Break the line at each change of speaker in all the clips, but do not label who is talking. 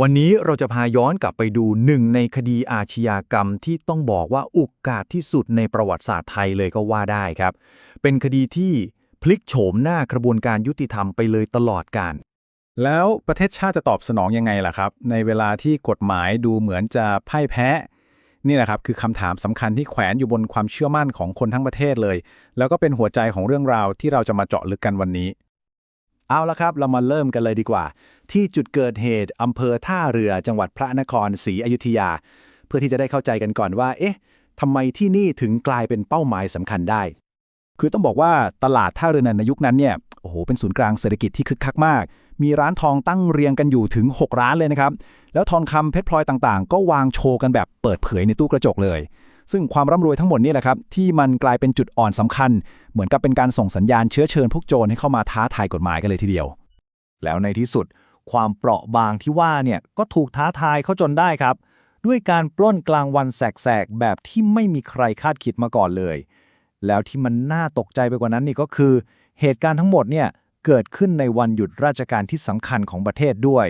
วันนี้เราจะพาย้อนกลับไปดูหนึ่งในคดีอาชญากรรมที่ต้องบอกว่าอุกกาจที่สุดในประวัติศาสตร์ไทยเลยก็ว่าได้ครับ เป็นคดีที่พลิกโฉมหน้ากระบวนการยุติธรรมไปเลยตลอดการ
แล้วประเทศชาติจะตอบสนองยังไงล่ะครับ ในเวลาที่กฎหมายดูเหมือนจะพ่ายแพ้ นี่แหละครับคือคำถามสำคัญที่แขวนอยู่บนความเชื่อมั่นของคนทั้งประเทศเลย แล้วก็เป็นหัวใจของเรื่องราวที่เราจะมาเจาะลึกกันวันนี้ เอาละครับ เรามาเริ่มกันเลยดีกว่า ที่จุดเกิดเหตุอำเภอท่าเรือจังหวัดพระนครศรีอยุธยา เพื่อที่จะได้เข้าใจกันก่อนว่า เอ๊ะทำไมที่นี่ถึงกลายเป็นเป้าหมายสำคัญได้ คือต้องบอกว่าตลาดท่าเรือในยุคนั้นเนี่ยโอ้โหเป็นศูนย์กลางเศรษฐกิจที่คึกคักมาก มีร้านทองตั้งเรียงกันอยู่ถึง 6 ร้านเลยนะครับ แล้วทองคำเพชรพลอยต่างๆ ก็วางโชว์กันแบบเปิดเผยในตู้กระจกเลย ซึ่งความร่ำรวยทั้งหมดนี่แหละครับที่มันกลายเป็นจุดอ่อนสำคัญ เหมือนกับเป็นการส่งสัญญาณเชื้อเชิญพวกโจรให้เข้ามาท้าทายกฎหมายกันเลยทีเดียว แล้วในที่สุด ความเปราะบางที่ว่าเนี่ยก็ถูกท้าทายเข้าจนได้ครับ ด้วยการปล้นกลางวันแสกๆแบบที่ไม่มีใครคาดคิดมาก่อนเลย แล้วที่มันน่าตกใจไปกว่านั้นนี่ก็คือ เหตุการณ์ทั้งหมดเนี่ยเกิดขึ้นในวันหยุดราชการที่สำคัญของประเทศด้วย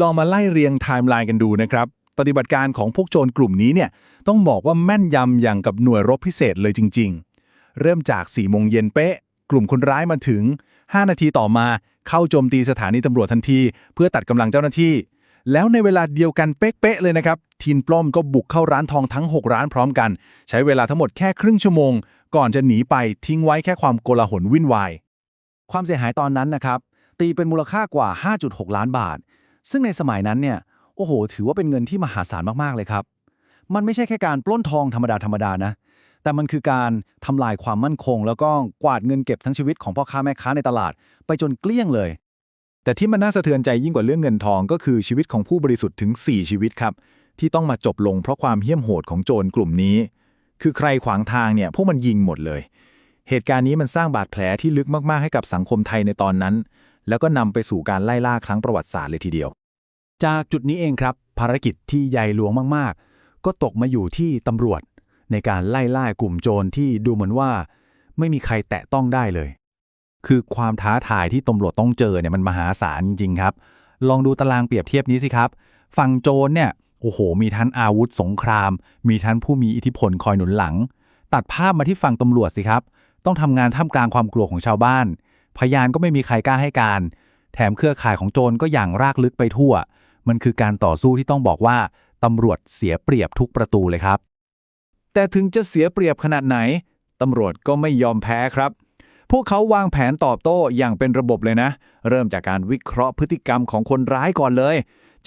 ลองมาไล่เรียงไทม์ไลน์กันดูนะครับ ปฏิบัติการของพวกโจรกลุ่มนี้เนี่ยต้องบอกว่าแม่นยำอย่างกับหน่วยรบพิเศษเลยจริง ๆ เริ่มจาก4โมงเย็นเป๊ะ กลุ่มคนร้ายมาถึง 5 นาทีต่อมาเข้าโจมตีสถานีตำรวจทันที เพื่อตัดกำลังเจ้าหน้าที่ แล้วในเวลาเดียวกันเป๊ะๆเลยนะครับ ทีนปล้อมก็บุกเข้าร้านทองทั้ง 6 ร้านพร้อมกัน ใช้เวลาทั้งหมดแค่ครึ่งชั่วโมง ก่อนจะหนีไปทิ้งไว้แค่ความโกลาหลวิ่นวายความเสียหายตอนนั้นนะครับตีเป็นมูลค่ากว่า 5.6 ล้านบาท ซึ่งในสมัยนั้นเนี่ย โอ้โห ถือว่าเป็นเงินที่มหาศาลมากๆเลยครับ มันไม่ใช่แค่การปล้นทองธรรมดาธรรมดานะ แต่มันคือการทำลายความมั่นคง แล้วก็กวาดเงินเก็บทั้งชีวิตของพ่อค้าแม่ค้าในตลาด ไปจนเกลี้ยงเลย แต่ที่มันน่าสะเทือนใจยิ่งกว่าเรื่องเงินทองก็คือชีวิตของผู้บริสุทธิ์ถึง 4 ชีวิตครับ ที่ต้องมาจบลงเพราะความเหี้ยมโหดของโจรกลุ่มนี้ คือใครขวางทางเนี่ยพวกมันยิงหมดเลย เหตุการณ์นี้มันสร้างบาดแผลที่ลึกมากๆให้กับสังคมไทยในตอนนั้น แล้วก็นำไปสู่การไล่ล่าครั้งประวัติศาสตร์เลยทีเดียว จากจุดนี้เองครับ ภารกิจที่ใหญ่หลวงมากๆ ก็ตกมาอยู่ที่ตำรวจ ในการไล่ล่ากลุ่มโจรที่ดูเหมือนว่า ไม่มีใครแตะต้องได้เลย คือความท้าทายที่ตำรวจต้องเจอเนี่ยมันมหาศาลจริงๆครับ ลองดูตารางเปรียบเทียบนี้สิครับ ฝั่งโจรเนี่ยโอ้โห มีทั้งอาวุธสงคราม มีทั้งผู้มีอิทธิพลคอยหนุนหลัง ตัดภาพมาที่ฝั่งตำรวจสิครับ ต้องทำงานท่ามกลางความกลัวของชาวบ้าน พยานก็ไม่มีใครกล้าให้การ แถมเครือข่ายของโจรก็อย่างรากลึกไปทั่ว มันคือการต่อสู้ที่ต้องบอกว่าตำรวจเสียเปรียบทุกประตูเลยครับ แต่ถึงจะเสียเปรียบขนาดไหนตำรวจก็ไม่ยอมแพ้ครับ พวกเขาวางแผนตอบโต้อย่างเป็นระบบเลยนะ เริ่มจากการวิเคราะห์พฤติกรรมของคนร้ายก่อนเลย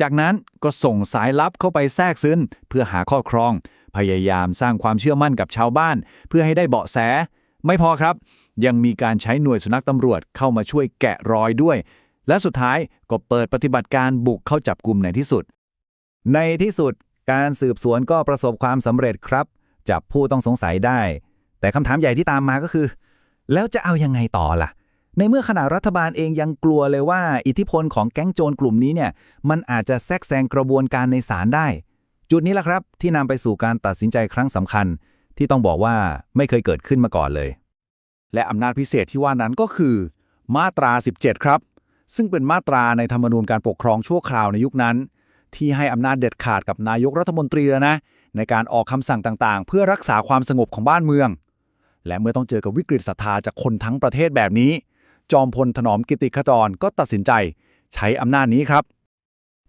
จากนั้นก็ส่งสายลับเข้าไปแทรกซึนเพื่อหาข้อครอง พยายามสร้างความเชื่อมั่นกับชาวบ้าน เพื่อให้ได้เบาะแส ไม่พอครับ ยังมีการใช้หน่วยสุนัขตำรวจเข้ามาช่วยแกะรอยด้วย และสุดท้ายก็เปิดปฏิบัติการบุกเข้าจับกลุ่มในที่สุด ในที่สุดการสืบสวนก็ประสบความสำเร็จครับ จับผู้ต้องสงสัยได้ แต่คำถามใหญ่ที่ตามมาก็คือ แล้วจะเอายังไงต่อล่ะ ในเมื่อขณะรัฐบาลเองยังกลัวเลยว่า อิทธิพลของแก๊งโจรกลุ่มนี้เนี่ย มันอาจจะแทรกแซงกระบวนการในศาลได้ จุดนี้แหละครับ ที่นำไปสู่การตัดสินใจครั้งสำคัญ ที่ต้องบอกว่าไม่เคยเกิดขึ้นมาก่อนเลย และอำนาจพิเศษที่ว่านั้นก็คือ มาตรา 17 ครับ ซึ่งเป็นมาตราในธรรมนูญการปกครองชั่วคราวในยุคนั้น ที่ให้อำนาจเด็ดขาดกับนายกรัฐมนตรีแล้วนะ ในการออกคำสั่งต่างๆ เพื่อรักษาความสงบของบ้านเมือง และเมื่อต้องเจอกับวิกฤตศรัทธาจากคนทั้งประเทศแบบนี้ จอมพลถนอมกิติขจรก็ตัดสินใจ ใช้อำนาจนี้ครับ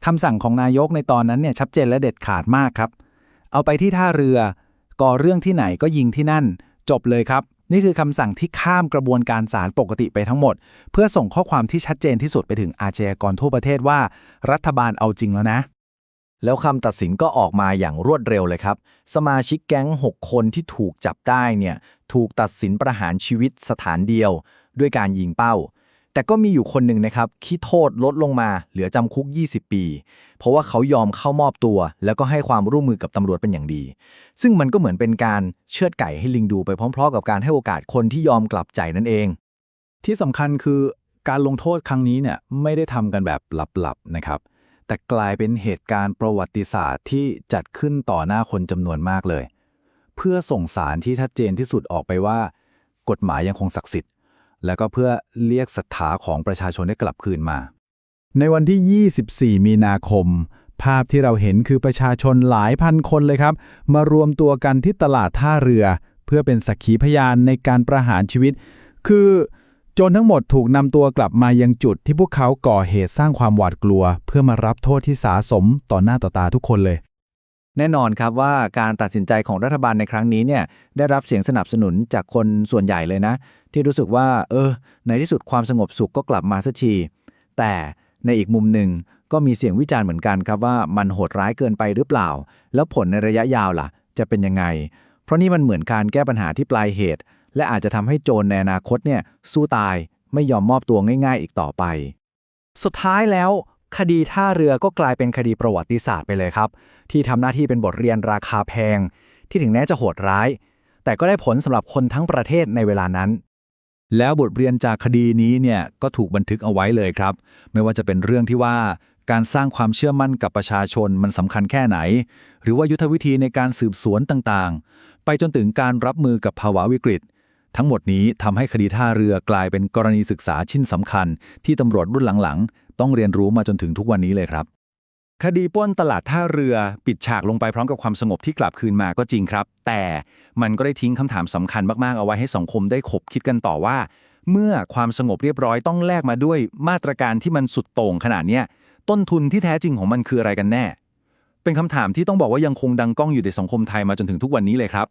คำสั่งของนายกในตอนนั้นเนี่ยชัดเจนและเด็ดขาดมากครับ เอาไปที่ท่าเรือ ก่อเรื่องที่ไหนก็ยิงที่นั่น จบเลยครับ นี่คือคำสั่งที่ข้ามกระบวนการศาลปกติไปทั้งหมด เพื่อส่งข้อความที่ชัดเจนที่สุดไปถึงอาชญากรทั่วประเทศว่า รัฐบาลเอาจริงแล้วนะ
แล้วคำตัดสินก็ออกมาอย่างรวดเร็วเลยครับ สมาชิกแก๊ง 6 คนที่ถูกจับได้เนี่ยถูกตัดสินประหารชีวิตสถานเดียว ด้วยการยิงเป้า แต่ก็มีอยู่คนหนึ่งนะครับที่โทษลดลงมาเหลือจำคุก 20 ปี เพราะว่าเขายอมเข้ามอบตัว แล้วก็ให้ความร่วมมือกับตำรวจเป็นอย่างดี ซึ่งมันก็เหมือนเป็นการเชือดไก่ให้ลิงดูไปพร้อม ๆ กับการให้โอกาสคนที่ยอมกลับใจนั่นเอง
ที่สำคัญคือการลงโทษครั้งนี้เนี่ยไม่ได้ทำกันแบบหลับๆนะครับ แต่กลายเป็นเหตุการณ์ประวัติศาสตร์ที่จัดขึ้นต่อหน้าคนจำนวนมากเลย เพื่อส่งสารที่ชัดเจนที่สุดออกไปว่า กฎหมายยังคงศักดิ์สิทธิ์ แล้วก็เพื่อเรียกศรัทธาของประชาชนให้กลับคืนมา ในวันที่ 24 มีนาคม ภาพที่เราเห็นคือประชาชนหลายพันคนเลยครับ มารวมตัวกันที่ตลาดท่าเรือ เพื่อเป็นสักขีพยานในการประหารชีวิต คือจรทั้งหมดถูกนำตัวกลับมายังจุดที่พวกเขาก่อเหตุสร้างความหวาดกลัว เพื่อมารับโทษที่สาสมต่อหน้าต่อตาทุกคนเลย
แน่นอนครับว่าการตัดสินใจของรัฐบาลในครั้งนี้เนี่ยได้รับเสียงสนับสนุนจากคนส่วนใหญ่เลยนะ ที่รู้สึกว่า เออ ในที่สุดความสงบสุขก็กลับมาสักที แต่ในอีกมุมหนึ่งก็มีเสียงวิจารณ์เหมือนกันครับว่ามันโหดร้ายเกินไปหรือเปล่า แล้วผลในระยะยาวล่ะ จะเป็นยังไง เพราะนี่มันเหมือนการแก้ปัญหาที่ปลายเหตุ และอาจจะทำให้โจรในอนาคตเนี่ยสู้ตายไม่ยอมมอบตัวง่าย ๆ อีกต่อไป สุดท้ายแล้ว คดีท่าเรือก็กลายเป็นคดีประวัติศาสตร์ไปเลยครับ ที่ทำหน้าที่เป็นบทเรียนราคาแพง ที่ถึงแม้จะโหดร้าย แต่ก็ได้ผลสำหรับคนทั้งประเทศในเวลานั้น
แล้วบทเรียนจากคดีนี้เนี่ยก็ถูกบันทึกเอาไว้เลยครับ ไม่ว่าจะเป็นเรื่องที่ว่าการสร้างความเชื่อมั่นกับประชาชนมันสำคัญแค่ไหน หรือว่ายุทธวิธีในการสืบสวนต่างๆ ไปจนถึงการรับมือกับภาวะวิกฤต ทั้งหมดนี้ทำให้คดีท่าเรือกลายเป็นกรณีศึกษาชิ้นสำคัญ ที่ตำรวจรุ่นหลังๆ ต้องเรียนรู้มาจนถึงทุกวันนี้เลยครับ
คดีป้นตลาดท่าเรือปิดฉากลงไปพร้อมกับความสงบที่กลับคืนมาก็จริงครับ แต่มันก็ได้ทิ้งคำถามสำคัญมากๆเอาไว้ให้สังคมได้ขบคิดกันต่อว่า เมื่อความสงบเรียบร้อยต้องแลกมาด้วยมาตรการที่มันสุดโต่งขนาดเนี้ยต้นทุนที่แท้จริงของมันคืออะไรกันแน่ เป็นคำถามที่ต้องบอกว่ายังคงดังก้องอยู่ในสังคมไทยมาจนถึงทุกวันนี้เลยครับ